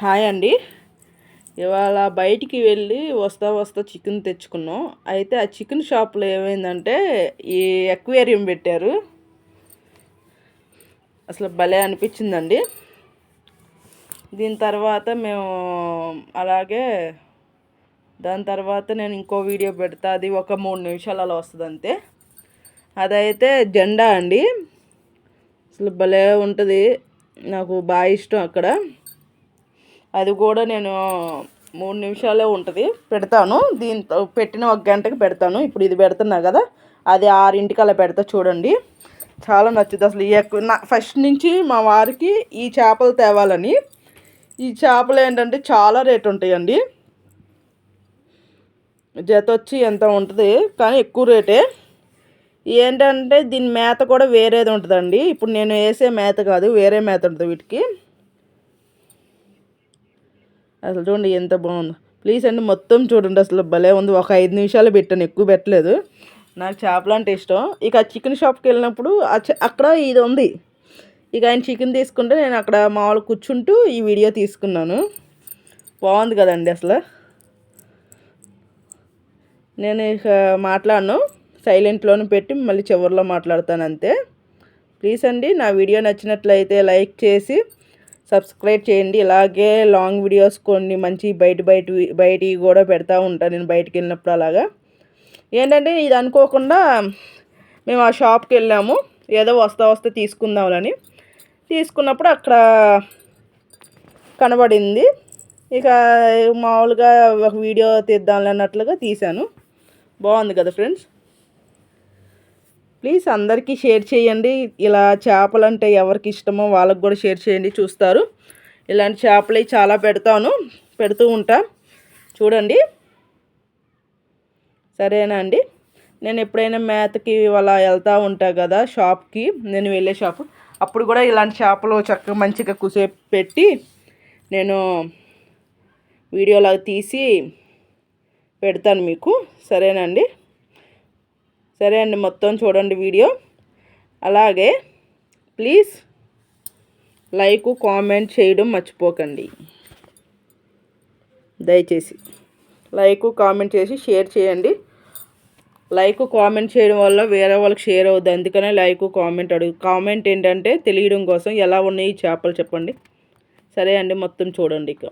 Hi అండి. ఇవాళ బయటికి వెళ్ళి వస్తా వస్తా చికెన్ తెచ్చుకున్నాం. అయితే ఆ చికెన్ షాప్లో ఏమైందంటే ఈ ఎక్వేరియం పెట్టారు. అసలు భలే అనిపించిందండి. దీని తర్వాత మేము అలాగే దాని తర్వాత నేను ఇంకో వీడియో పెడతా. అది ఒక మూడు నిమిషాలు అలా వస్తుంది అంతే. అదైతే జెండా అండి. అసలు భలే ఉంటుంది. నాకు బాగా ఇష్టం అక్కడ. అది కూడా నేను మూడు నిమిషాలే ఉంటుంది. పెడతాను. దీంతో పెట్టిన ఒక గంటకి పెడతాను. ఇప్పుడు ఇది పెడుతున్నా కదా అది ఆరింటికి అలా పెడతా చూడండి. చాలా నచ్చుతుంది అసలు ఎక్కువ నా ఫస్ట్ నుంచి మా వారికి ఈ చేపలు తేవాలని. ఈ చేపలు ఏంటంటే చాలా రేటు ఉంటాయండి. జత వచ్చి ఎంత ఉంటుంది కానీ ఎక్కువ రేటే. ఏంటంటే దీని మేత కూడా వేరేది ఉంటుందండి. ఇప్పుడు నేను వేసే మేత కాదు వేరే మేత ఉంటుంది వీటికి. అసలు చూడండి ఎంత బాగుందో. ప్లీజ్ అండి మొత్తం చూడండి అసలు భలే ఉంది. ఒక ఐదు నిమిషాలు పెట్టాను ఎక్కువ పెట్టలేదు. నాకు చేపలు అంటే ఇష్టం. ఇక చికెన్ షాప్కి వెళ్ళినప్పుడు అక్కడ ఇది ఉంది. ఇక ఆయన చికెన్ తీసుకుంటే నేను అక్కడ మామూలు కూర్చుంటూ ఈ వీడియో తీసుకున్నాను. బాగుంది కదండి అసలు. నేను ఇక మాట్లాడను. సైలెంట్లోనే పెట్టి మళ్ళీ చివరిలో మాట్లాడతాను అంతే. ప్లీజ్ అండి నా వీడియో నచ్చినట్లయితే లైక్ చేసి సబ్స్క్రైబ్ చేయండి. ఇలాగే లాంగ్ వీడియోస్ కొన్ని మంచి బయట బయట బయటివి కూడా పెడతా ఉంటాను నేను బయటికి వెళ్ళినప్పుడు అలాగా. ఏంటంటే ఇది అనుకోకుండా మేము ఆ షాప్కి వెళ్ళాము. ఏదో వస్తా వస్తే తీసుకుందామని తీసుకున్నప్పుడు అక్కడ కనబడింది. ఇక మామూలుగా ఒక వీడియో తీద్దాం అన్నట్లుగా తీశాను. బాగుంది కదా ఫ్రెండ్స్? ప్లీజ్ అందరికీ షేర్ చేయండి. ఇలా చేపలు అంటే ఎవరికి ఇష్టమో వాళ్ళకి కూడా షేర్ చేయండి చూస్తారు. ఇలాంటి చేపలు చాలా పెడతాను పెడుతూ ఉంటా. చూడండి. సరేనా అండి? నేను ఎప్పుడైనా మేతకి అలా వెళ్తూ ఉంటా కదా షాప్కి నేను వెళ్ళే షాపు. అప్పుడు కూడా ఇలాంటి చేపలు చక్కగా మంచిగా కుసేపు పెట్టి నేను వీడియోలాగా తీసి పెడతాను మీకు. సరేనండి సరే అండి మొత్తం చూడండి వీడియో. అలాగే ప్లీజ్ లైక్ కామెంట్ చేయడం మర్చిపోకండి. దయచేసి లైక్ కామెంట్ చేసి షేర్ చేయండి. లైక్ కామెంట్ చేయడం వల్ల వేరే వాళ్ళకి షేర్ అవుద్ది. అందుకనే లైక్ కామెంట్ అడుగు కామెంట్ ఏంటంటే తెలియడం కోసం ఎలా ఉన్నాయి చేపలు చెప్పండి. సరే అండి మొత్తం చూడండి ఇక.